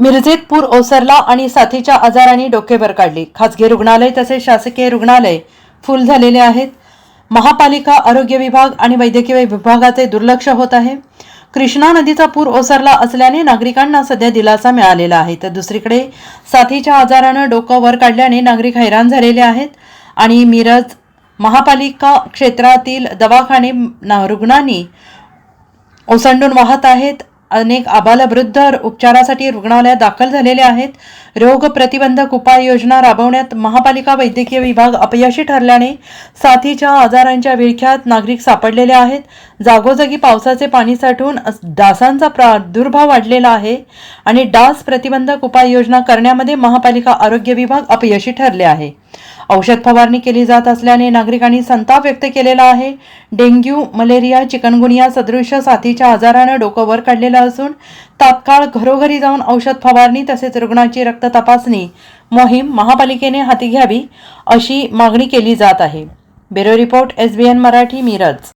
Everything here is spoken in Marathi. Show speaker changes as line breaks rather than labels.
मिरजेत पूर ओसरला आणि साथीच्या आजाराने डोकेवर काढली. खासगी रुग्णालय तसेच शासकीय रुग्णालय फुल झालेले आहेत. महापालिका आरोग्य विभाग आणि वैद्यकीय विभागाचे दुर्लक्ष होत आहे. कृष्णा नदीचा पूर ओसरला असल्याने नागरिकांना सध्या दिलासा मिळालेला आहे. तर दुसरीकडे साथीच्या आजारानं डोकं वर काढल्याने नागरिक हैराण झालेले आहेत. आणि मिरज महापालिका क्षेत्रातील दवाखाने ना- रुग्णांनी ओसंडून वाहत आहेत. अनेक आबालवृद्ध उपचारासाठी रुग्णालयात दाखल झालेले आहेत. रोग प्रतिबंधक उपाययोजना राबवण्यात महापालिका वैद्यकीय विभाग अपयशी ठरल्याने साथीच्या आजारांच्या विळख्यात नागरिक सापडलेले आहेत. जागोजागी पावसाचे पाणी साठून डासांचा प्रादुर्भाव वाढलेला आहे आणि डास प्रतिबंधक उपाययोजना करण्यामध्ये महापालिका आरोग्य विभाग अपयशी ठरले आहे. औषध फवारणी केली जात असल्याने नागरिकांनी संताप व्यक्त केलेला आहे. डेंग्यू मलेरिया चिकनगुनिया सदृश साथीच्या आजारानं डोकं वर काढलेलं असून तात्काळ घरोघरी जाऊन औषध फवारणी तसेच रुग्णाची रक्त तपासणी मोहीम महापालिकेने हाती घ्यावी अशी मागणी केली जात आहे. Bureau report S B N Marathi Miraj.